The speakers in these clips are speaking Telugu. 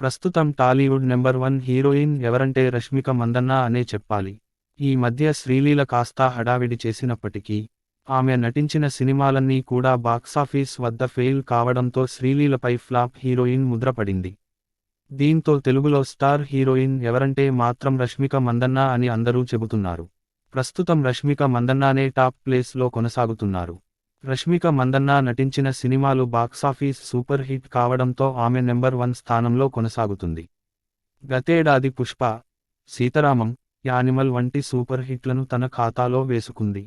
ప్రస్తుతం టాలీవుడ్ నెంబర్ వన్ హీరోయిన్ ఎవరంటే రష్మిక మందన్న అనే చెప్పాలి. ఈ మధ్య శ్రీలీల కాస్తా హడావిడి చేసినప్పటికీ ఆమె నటించిన సినిమాలన్నీ కూడా బాక్సాఫీస్ వద్ద ఫెయిల్ కావడంతో శ్రీలీలపై ఫ్లాప్ హీరోయిన్ ముద్రపడింది. దీంతో తెలుగులో స్టార్ హీరోయిన్ ఎవరంటే మాత్రం రష్మిక మందన్న అని అందరూ చెబుతున్నారు. ప్రస్తుతం రష్మిక మందన్నానే టాప్ ప్లేస్లో కొనసాగుతున్నారు. రష్మిక మందన్న నటించిన సినిమాలు బాక్సాఫీస్ సూపర్ హిట్ కావడంతో ఆమె నెంబర్ వన్ స్థానంలో కొనసాగుతుంది. గతేడాది పుష్ప సీతారామం యానిమల్ వంటి సూపర్ హిట్లను తన ఖాతాలో వేసుకుంది.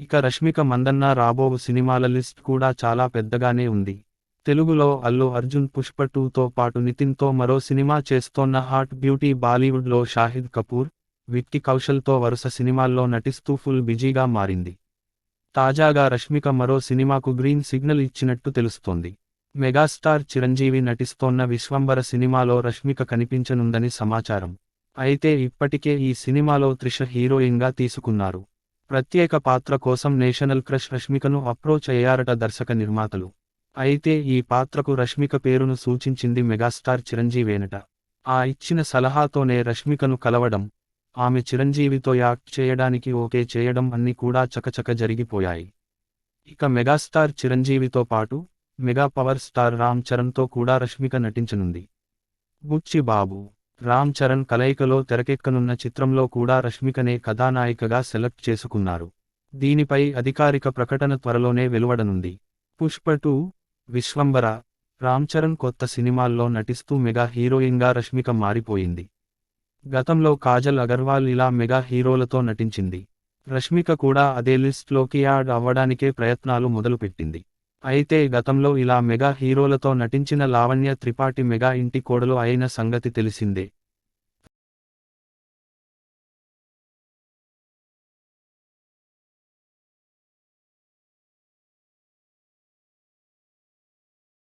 ఇక రష్మిక మందన్న రాబో సినిమాల లిస్ట్ కూడా చాలా పెద్దగానే ఉంది. తెలుగులో అల్లు అర్జున్ పుష్ప టూతో పాటు నితిన్తో మరో సినిమా చేస్తోన్న హాట్ బ్యూటీ బాలీవుడ్లో షాహిద్ కపూర్ విక్కీ కౌశల్తో వరుస సినిమాల్లో నటిస్తూ ఫుల్ బిజీగా మారింది. తాజాగా రష్మిక మరో సినిమాకు గ్రీన్ సిగ్నల్ ఇచ్చినట్టు తెలుస్తోంది. మెగాస్టార్ చిరంజీవి నటిస్తోన్న విశ్వంబర సినిమాలో రష్మిక కనిపించనుందని సమాచారం. అయితే ఇప్పటికే ఈ సినిమాలో త్రిష హీరోయిన్గా తీసుకున్నారు. ప్రత్యేక పాత్ర కోసం నేషనల్ క్రష్ రష్మికను అప్రోచ్ అయ్యారట దర్శక నిర్మాతలు. అయితే ఈ పాత్రకు రష్మిక పేరును సూచించింది మెగాస్టార్ చిరంజీవేనట. ఆ ఇచ్చిన సలహాతోనే రష్మికను కలవడం ఆమె చిరంజీవితో యాక్ట్ చేయడానికి ఓకే చేయడం అన్ని కూడా చకచక జరిగిపోయాయి. ఇక మెగాస్టార్ చిరంజీవితో పాటు మెగా పవర్ స్టార్ రామ్ చరణ్తో కూడా రష్మిక నటించనుంది. బుచ్చి బాబు రామ్ చరణ్ కలయికలో తెరకెక్కనున్న చిత్రంలో కూడా రష్మికనే కథానాయికగా సెలెక్ట్ చేసుకున్నారు. దీనిపై అధికారిక ప్రకటన త్వరలోనే వెలువడనుంది. పుష్ప టూ విశ్వంబర రామ్ చరణ్ కొత్త సినిమాల్లో నటిస్తూ మెగా హీరోయిన్గా రష్మిక మారిపోయింది. గతంలో కాజల్ అగర్వాల్ ఇలా మెగా హీరోలతో నటించింది. రష్మిక కూడా అదే లిస్ట్లోకి యాడ్ అవ్వడానికే ప్రయత్నాలు మొదలుపెట్టింది. అయితే గతంలో ఇలా మెగా హీరోలతో నటించిన లావణ్య త్రిపాఠి మెగా ఇంటి కోడలు అయిన సంగతి తెలిసిందే.